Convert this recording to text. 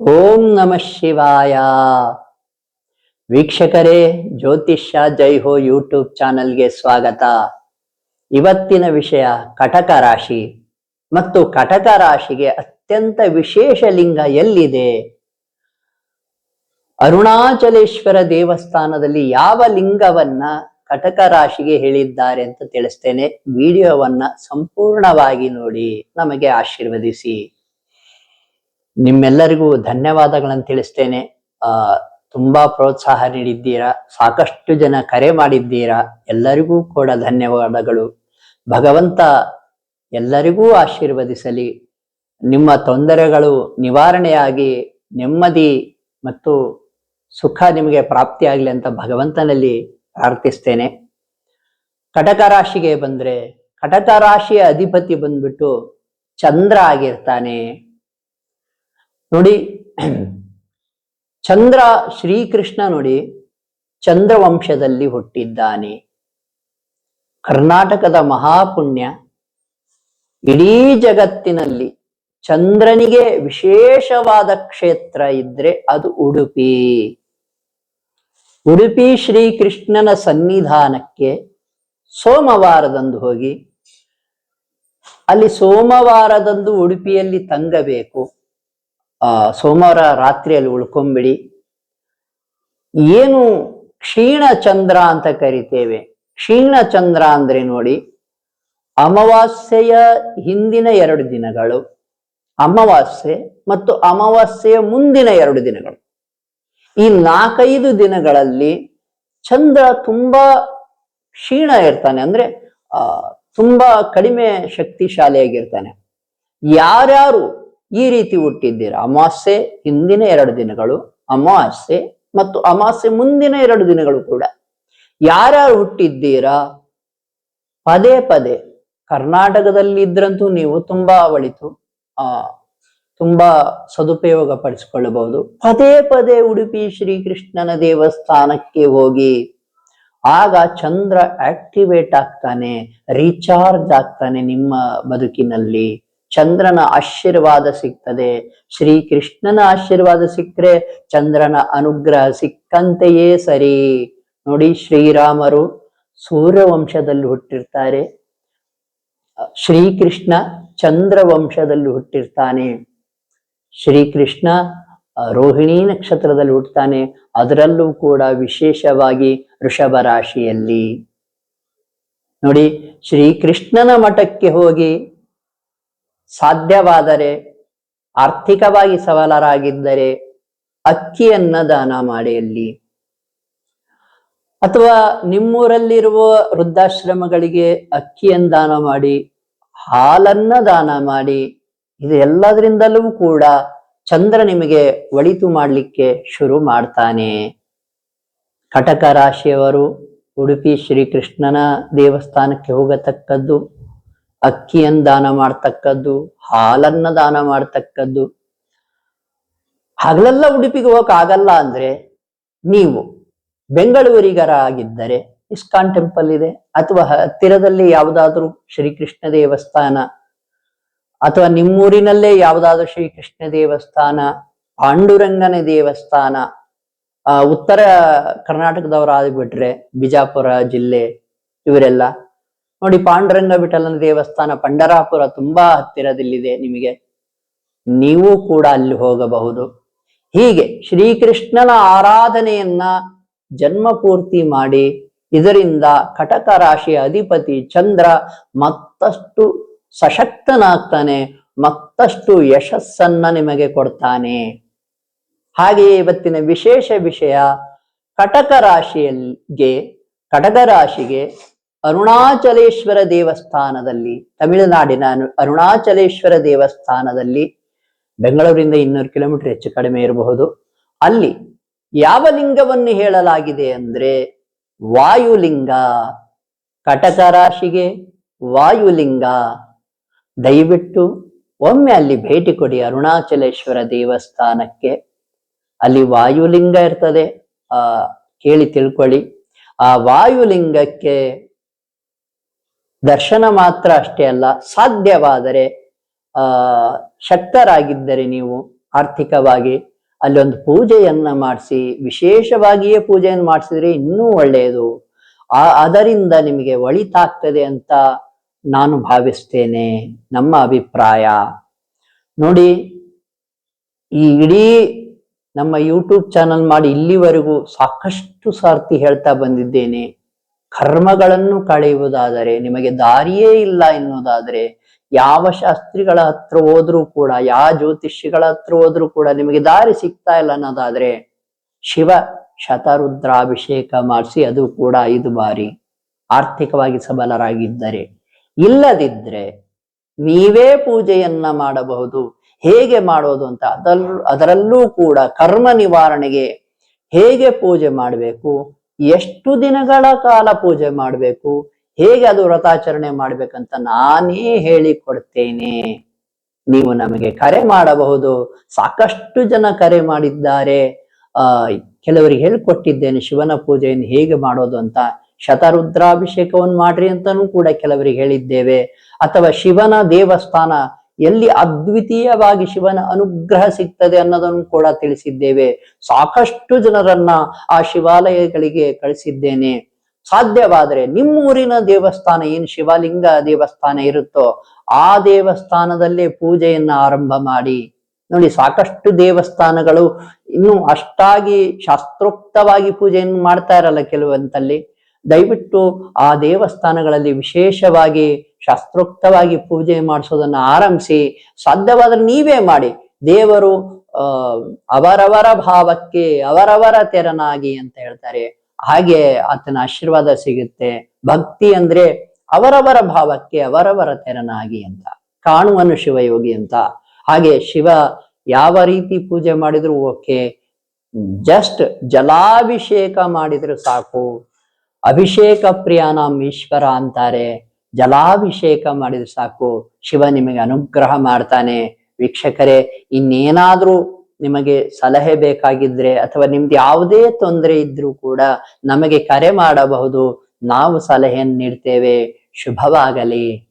ಓಂ ನಮಃ ಶಿವಾಯ. ವೀಕ್ಷಕರೇ, ಜ್ಯೋತಿಷ್ಯ ಜೈ ಹೋ ಯೂಟ್ಯೂಬ್ ಚಾನಲ್ಗೆ ಸ್ವಾಗತ. ಇವತ್ತಿನ ವಿಷಯ ಕಟಕ ರಾಶಿ ಮತ್ತು ಕಟಕ ರಾಶಿಗೆ ಅತ್ಯಂತ ವಿಶೇಷ ಲಿಂಗ ಎಲ್ಲಿದೆ? ಅರುಣಾಚಲೇಶ್ವರ ದೇವಸ್ಥಾನದಲ್ಲಿ ಯಾವ ಲಿಂಗವನ್ನ ಕಟಕ ರಾಶಿಗೆ ಹೇಳಿದ್ದಾರೆ ಅಂತ ತಿಳಿಸ್ತೇನೆ. ವಿಡಿಯೋವನ್ನ ಸಂಪೂರ್ಣವಾಗಿ ನೋಡಿ, ನಮಗೆ ಆಶೀರ್ವದಿಸಿ. ನಿಮ್ಮೆಲ್ಲರಿಗೂ ಧನ್ಯವಾದಗಳನ್ನು ತಿಳಿಸ್ತೇನೆ ಆ, ತುಂಬಾ ಪ್ರೋತ್ಸಾಹ ನೀಡಿದ್ದೀರಾ, ಸಾಕಷ್ಟು ಜನ ಕರೆ ಮಾಡಿದ್ದೀರಾ, ಎಲ್ಲರಿಗೂ ಕೂಡ ಧನ್ಯವಾದಗಳು. ಭಗವಂತ ಎಲ್ಲರಿಗೂ ಆಶೀರ್ವದಿಸಲಿ. ನಿಮ್ಮ ತೊಂದರೆಗಳು ನಿವಾರಣೆಯಾಗಿ ನೆಮ್ಮದಿ ಮತ್ತು ಸುಖ ನಿಮಗೆ ಪ್ರಾಪ್ತಿಯಾಗಲಿ ಅಂತ ಭಗವಂತನಲ್ಲಿ ಪ್ರಾರ್ಥಿಸ್ತೇನೆ. ಕಟಕ ರಾಶಿಗೆ ಬಂದ್ರೆ, ಕಟಕ ರಾಶಿಯ ಅಧಿಪತಿ ಬಂದ್ಬಿಟ್ಟು ಚಂದ್ರ ಆಗಿರ್ತಾನೆ. ನೋಡಿ, ಚಂದ್ರ ಶ್ರೀಕೃಷ್ಣ ನೋಡಿ, ಚಂದ್ರವಂಶದಲ್ಲಿ ಹುಟ್ಟಿದ್ದಾನೆ. ಕರ್ನಾಟಕದ ಮಹಾಪುಣ್ಯ. ಇಡೀ ಜಗತ್ತಿನಲ್ಲಿ ಚಂದ್ರನಿಗೆ ವಿಶೇಷವಾದ ಕ್ಷೇತ್ರ ಇದ್ರೆ ಅದು ಉಡುಪಿ. ಉಡುಪಿ ಶ್ರೀಕೃಷ್ಣನ ಸನ್ನಿಧಾನಕ್ಕೆ ಸೋಮವಾರದಂದು ಹೋಗಿ, ಅಲ್ಲಿ ಸೋಮವಾರದಂದು ಉಡುಪಿಯಲ್ಲಿ ತಂಗಬೇಕು. ಸೋಮವಾರ ರಾತ್ರಿಯಲ್ಲಿ ಉಳ್ಕೊಂಬಿಡಿ. ಏನು ಕ್ಷೀಣ ಚಂದ್ರ ಅಂತ ಕರಿತೇವೆ. ಕ್ಷೀಣ ಚಂದ್ರ ಅಂದ್ರೆ ನೋಡಿ, ಅಮಾವಾಸ್ಯೆಯ ಹಿಂದಿನ ಎರಡು ದಿನಗಳು, ಅಮಾವಾಸ್ಯೆ ಮತ್ತು ಅಮಾವಾಸ್ಯೆಯ ಮುಂದಿನ ಎರಡು ದಿನಗಳು. ಈ ನಾಲ್ಕೈದು ದಿನಗಳಲ್ಲಿ ಚಂದ್ರ ತುಂಬಾ ಕ್ಷೀಣ ಇರ್ತಾನೆ, ಅಂದ್ರೆ, ಆ, ತುಂಬಾ ಕಡಿಮೆ ಶಕ್ತಿಶಾಲಿಯಾಗಿರ್ತಾನೆ. ಯಾರ್ಯಾರು ಈ ರೀತಿ ಹುಟ್ಟಿದ್ದೀರಾ? ಅಮಾಸ್ಯೆ ಹಿಂದಿನ ಎರಡು ದಿನಗಳು, ಅಮಾಸ್ಯೆ ಮತ್ತು ಅಮಾಸ್ಯೆ ಮುಂದಿನ ಎರಡು ದಿನಗಳು ಕೂಡ. ಯಾರ್ಯಾರು ಹುಟ್ಟಿದ್ದೀರಾ? ಪದೇ ಪದೇ. ಕರ್ನಾಟಕದಲ್ಲಿ ಇದ್ರಂತೂ ನೀವು ತುಂಬಾ ಒಳಿತು ಆ, ತುಂಬಾ ಸದುಪಯೋಗ ಪಡಿಸಿಕೊಳ್ಳಬಹುದು. ಪದೇ ಪದೇ ಉಡುಪಿ ಶ್ರೀಕೃಷ್ಣನ ದೇವಸ್ಥಾನಕ್ಕೆ ಹೋಗಿ, ಆಗ ಚಂದ್ರ ಆಕ್ಟಿವೇಟ್ ಆಗ್ತಾನೆ, ರೀಚಾರ್ಜ್ ಆಗ್ತಾನೆ ನಿಮ್ಮ ಬದುಕಿನಲ್ಲಿ. ಚಂದ್ರನ ಆಶೀರ್ವಾದ ಸಿಗ್ತದೆ. ಶ್ರೀಕೃಷ್ಣನ ಆಶೀರ್ವಾದ ಸಿಕ್ಕರೆ ಚಂದ್ರನ ಅನುಗ್ರಹ ಸಿಕ್ಕಂತೆಯೇ ಸರಿ. ನೋಡಿ ಶ್ರೀರಾಮರು ಸೂರ್ಯವಂಶದಲ್ಲಿ ಹುಟ್ಟಿರ್ತಾರೆ. ಶ್ರೀಕೃಷ್ಣ ಚಂದ್ರವಂಶದಲ್ಲಿ ಹುಟ್ಟಿರ್ತಾನೆ. ಶ್ರೀಕೃಷ್ಣ ರೋಹಿಣಿ ನಕ್ಷತ್ರದಲ್ಲಿ ಹುಟ್ಟುತ್ತಾನೆ ಅದರಲ್ಲೂ ಕೂಡ ವಿಶೇಷವಾಗಿ ಋಷಭ ರಾಶಿಯಲ್ಲಿ. ನೋಡಿ, ಶ್ರೀಕೃಷ್ಣನ ಮಠಕ್ಕೆ ಹೋಗಿ ಸಾಧ್ಯವಾದರೆ ಆರ್ಥಿಕವಾಗಿ ಸವಾಲರಾಗಿದ್ದರೆ ಅಕ್ಕಿಯನ್ನ ದಾನ ಮಾಡಿಯಲ್ಲಿ ಅಥವಾ ನಿಮ್ಮೂರಲ್ಲಿರುವ ವೃದ್ಧಾಶ್ರಮಗಳಿಗೆ ಅಕ್ಕಿಯನ್ನ ದಾನ ಮಾಡಿ, ಹಾಲನ್ನ ದಾನ ಮಾಡಿ, ಇದು ಎಲ್ಲದರಿಂದಲೂ ಕೂಡ ಚಂದ್ರ ನಿಮಗೆ ಒಳಿತು ಮಾಡಲಿಕ್ಕೆ ಶುರು ಮಾಡ್ತಾನೆ. ಕಟಕ ರಾಶಿಯವರು ಉಡುಪಿ ಶ್ರೀಕೃಷ್ಣನ ದೇವಸ್ಥಾನಕ್ಕೆ ಹೋಗತಕ್ಕದ್ದು ಅಕ್ಕಿಯನ್ನ ದಾನ ಮಾಡ್ತಕ್ಕದ್ದು, ಹಾಲನ್ನ ದಾನ ಮಾಡ್ತಕ್ಕದ್ದು. ಹಗಲೆಲ್ಲ ಉಡುಪಿಗೆ ಹೋಗಕ್ಕಾಗಲ್ಲ ಅಂದ್ರೆ ನೀವು ಬೆಂಗಳೂರಿಗರ ಆಗಿದ್ದರೆ ಇಸ್ಕಾನ್ ಟೆಂಪಲ್ ಇದೆ, ಅಥವಾ ಹತ್ತಿರದಲ್ಲಿ ಯಾವುದಾದ್ರೂ ಶ್ರೀಕೃಷ್ಣ ದೇವಸ್ಥಾನ, ಅಥವಾ ನಿಮ್ಮೂರಿನಲ್ಲೇ ಯಾವುದಾದ್ರೂ ಶ್ರೀಕೃಷ್ಣ ದೇವಸ್ಥಾನ, ಪಾಂಡುರಂಗನ ದೇವಸ್ಥಾನ ಉತ್ತರ ಕರ್ನಾಟಕದವರಾಗ್ಬಿಟ್ರೆ ಬಿಜಾಪುರ ಜಿಲ್ಲೆ ಇವರೆಲ್ಲ ನೋಡಿ ಪಾಂಡುರಂಗ ವಿಠಲನ ದೇವಸ್ಥಾನ ಪಂಡರಾಪುರ ತುಂಬಾ ಹತ್ತಿರದಲ್ಲಿದೆ ನಿಮಗೆ. ನೀವು ಕೂಡ ಅಲ್ಲಿ ಹೋಗಬಹುದು. ಹೀಗೆ ಶ್ರೀಕೃಷ್ಣನ ಆರಾಧನೆಯನ್ನ ಜನ್ಮ ಪೂರ್ತಿ ಮಾಡಿ, ಇದರಿಂದ ಕಟಕ ರಾಶಿಯ ಅಧಿಪತಿ ಚಂದ್ರ ಮತ್ತಷ್ಟು ಸಶಕ್ತನಾಗ್ತಾನೆ, ಮತ್ತಷ್ಟು ಯಶಸ್ಸನ್ನ ನಿಮಗೆ ಕೊಡ್ತಾನೆ. ಹಾಗೆಯೇ ಇವತ್ತಿನ ವಿಶೇಷ ವಿಷಯ, ಕಟಕ ರಾಶಿಯಲ್ಲಿಗೆ ಕಟಕ ರಾಶಿಗೆ ಅರುಣಾಚಲೇಶ್ವರ ದೇವಸ್ಥಾನದಲ್ಲಿ, ತಮಿಳುನಾಡಿನ ಅರುಣಾಚಲೇಶ್ವರ ದೇವಸ್ಥಾನದಲ್ಲಿ ಬೆಂಗಳೂರಿಂದ ಇನ್ನೂರು ಕಿಲೋಮೀಟರ್ ಹೆಚ್ಚು ಕಡಿಮೆ ಇರಬಹುದು. ಅಲ್ಲಿ ಯಾವ ಲಿಂಗವನ್ನು ಹೇಳಲಾಗಿದೆ ಅಂದ್ರೆ ವಾಯುಲಿಂಗ. ಕಟಕ ರಾಶಿಗೆ ವಾಯುಲಿಂಗ. ದಯವಿಟ್ಟು ಒಮ್ಮೆ ಅಲ್ಲಿ ಭೇಟಿ ಕೊಡಿ ಅರುಣಾಚಲೇಶ್ವರ ದೇವಸ್ಥಾನಕ್ಕೆ. ಅಲ್ಲಿ ವಾಯುಲಿಂಗ ಇರ್ತದೆ. ಆ, ಕೇಳಿ ತಿಳ್ಕೊಳ್ಳಿ. ಆ ವಾಯುಲಿಂಗಕ್ಕೆ ದರ್ಶನ ಮಾತ್ರ ಅಷ್ಟೇ ಅಲ್ಲ, ಸಾಧ್ಯವಾದರೆ, ಆ, ಶಕ್ತರಾಗಿದ್ದರೆ ನೀವು ಆರ್ಥಿಕವಾಗಿ ಅಲ್ಲೊಂದು ಪೂಜೆಯನ್ನ ಮಾಡಿಸಿ, ವಿಶೇಷವಾಗಿಯೇ ಪೂಜೆಯನ್ನು ಮಾಡಿಸಿದ್ರೆ ಇನ್ನೂ ಒಳ್ಳೆಯದು. ಆ, ಅದರಿಂದ ನಿಮಗೆ ಒಳಿತಾಗ್ತದೆ ಅಂತ ನಾನು ಭಾವಿಸ್ತೇನೆ, ನಮ್ಮ ಅಭಿಪ್ರಾಯ. ನೋಡಿ, ಈ ಇಡೀ ನಮ್ಮ ಯೂಟ್ಯೂಬ್ ಚಾನಲ್ ಮಾಡಿ ಇಲ್ಲಿವರೆಗೂ ಸಾಕಷ್ಟು ಸಾರ್ತಿ ಹೇಳ್ತಾ ಬಂದಿದ್ದೇನೆ. ಕರ್ಮಗಳನ್ನು ಕಳೆಯುವುದಾದರೆ, ನಿಮಗೆ ದಾರಿಯೇ ಇಲ್ಲ ಎನ್ನುವುದಾದರೆ, ಯಾವ ಶಾಸ್ತ್ರಿಗಳ ಹತ್ರ ಹೋದ್ರೂ ಕೂಡ, ಯಾವ ಜ್ಯೋತಿಷಿಗಳ ಹತ್ರ ಹೋದ್ರೂ ಕೂಡ ನಿಮಗೆ ದಾರಿ ಸಿಗ್ತಾ ಇಲ್ಲ ಅನ್ನೋದಾದ್ರೆ, ಶಿವ ಶತರುದ್ರಾಭಿಷೇಕ ಮಾಡಿಸಿ ಅದು ಕೂಡ ಐದು ಬಾರಿ ಆರ್ಥಿಕವಾಗಿ ಸಬಲರಾಗಿದ್ದರೆ. ಇಲ್ಲದಿದ್ರೆ ನೀವೇ ಪೂಜೆಯನ್ನ ಮಾಡಬಹುದು. ಹೇಗೆ ಮಾಡೋದು ಅಂತ ಅದರಲ್ಲೂ ಕೂಡ ಕರ್ಮ ನಿವಾರಣೆಗೆ ಹೇಗೆ ಪೂಜೆ ಮಾಡಬೇಕು? ಎಷ್ಟು ದಿನಗಳ ಕಾಲ ಪೂಜೆ ಮಾಡಬೇಕು? ಹೇಗೆ ಅದು ವ್ರತಾಚರಣೆ ಮಾಡ್ಬೇಕಂತ ನಾನೇ ಹೇಳಿಕೊಡ್ತೇನೆ. ನೀವು ನಮಗೆ ಕರೆ ಮಾಡಬಹುದು. ಸಾಕಷ್ಟು ಜನ ಕರೆ ಮಾಡಿದ್ದಾರೆ. ಆ, ಕೆಲವರಿಗೆ ಹೇಳಿಕೊಟ್ಟಿದ್ದೇನೆ ಶಿವನ ಪೂಜೆಯನ್ನು ಹೇಗೆ ಮಾಡೋದು ಅಂತ. ಶತರುದ್ರಾಭಿಷೇಕವನ್ನು ಮಾಡ್ರಿ ಅಂತಾನೂ ಕೂಡ ಕೆಲವರಿಗೆ ಹೇಳಿದ್ದೇವೆ. ಅಥವಾ ಶಿವನ ದೇವಸ್ಥಾನ ಎಲ್ಲಿ ಅದ್ವಿತೀಯವಾಗಿ ಶಿವನ ಅನುಗ್ರಹ ಸಿಗ್ತದೆ ಅನ್ನೋದನ್ನು ಕೂಡ ತಿಳಿಸಿದ್ದೇವೆ. ಸಾಕಷ್ಟು ಜನರನ್ನ ಆ ಶಿವಾಲಯಗಳಿಗೆ ಕಳಿಸಿದ್ದೇನೆ. ಸಾಧ್ಯವಾದರೆ ನಿಮ್ಮೂರಿನ ದೇವಸ್ಥಾನ ಏನು ಶಿವಲಿಂಗ ದೇವಸ್ಥಾನ ಇರುತ್ತೋ ಆ ದೇವಸ್ಥಾನದಲ್ಲೇ ಪೂಜೆಯನ್ನ ಆರಂಭ ಮಾಡಿ. ನೋಡಿ, ಸಾಕಷ್ಟು ದೇವಸ್ಥಾನಗಳು ಇನ್ನು ಅಷ್ಟಾಗಿ ಶಾಸ್ತ್ರೋಕ್ತವಾಗಿ ಪೂಜೆಯನ್ನು ಮಾಡ್ತಾ ಇರಲ್ಲ ಕೆಲವಂತಲ್ಲಿ. ದಯವಿಟ್ಟು ಆ ದೇವಸ್ಥಾನಗಳಲ್ಲಿ ವಿಶೇಷವಾಗಿ ಶಾಸ್ತ್ರೋಕ್ತವಾಗಿ ಪೂಜೆ ಮಾಡಿಸೋದನ್ನ ಆರಂಭಿಸಿ, ಸಾಧ್ಯವಾದ್ರೆ ನೀವೇ ಮಾಡಿ. ದೇವರು ಅವರವರ ಭಾವಕ್ಕೆ, ಅವರವರ ತೆರನಾಗಿ ಅಂತ ಹೇಳ್ತಾರೆ. ಹಾಗೆ ಆತನ ಆಶೀರ್ವಾದ ಸಿಗುತ್ತೆ. ಭಕ್ತಿ ಅಂದ್ರೆ ಅವರವರ ಭಾವಕ್ಕೆ, ಅವರವರ ತೆರನಾಗಿ ಅಂತ. ಕಾಣುವನು ಶಿವಯೋಗಿ ಅಂತ. ಹಾಗೆ ಶಿವ ಯಾವ ರೀತಿ ಪೂಜೆ ಮಾಡಿದ್ರು ಓಕೆ. ಜಸ್ಟ್ ಜಲಾಭಿಷೇಕ ಮಾಡಿದ್ರು ಸಾಕು. ಅಭಿಷೇಕ ಪ್ರಿಯಾನಾಂ ಈಶ್ವರ ಅಂತಾರೆ. ಜಲಾಭಿಷೇಕ ಮಾಡಿದ್ರೆ ಸಾಕು. ಶಿವ ನಿಮಗೆ ಅನುಗ್ರಹ ಮಾಡ್ತಾನೆ. ವೀಕ್ಷಕರೇ, ಇನ್ನೇನಾದ್ರೂ ನಿಮಗೆ ಸಲಹೆ ಬೇಕಾಗಿದ್ರೆ ಅಥವಾ ನಿಮ್ದು ಯಾವುದೇ ತೊಂದರೆ ಇದ್ರೂ ಕೂಡ ನಮಗೆ ಕರೆ ಮಾಡಬಹುದು. ನಾವು ಸಲಹೆಯನ್ನು ನೀಡ್ತೇವೆ. ಶುಭವಾಗಲಿ.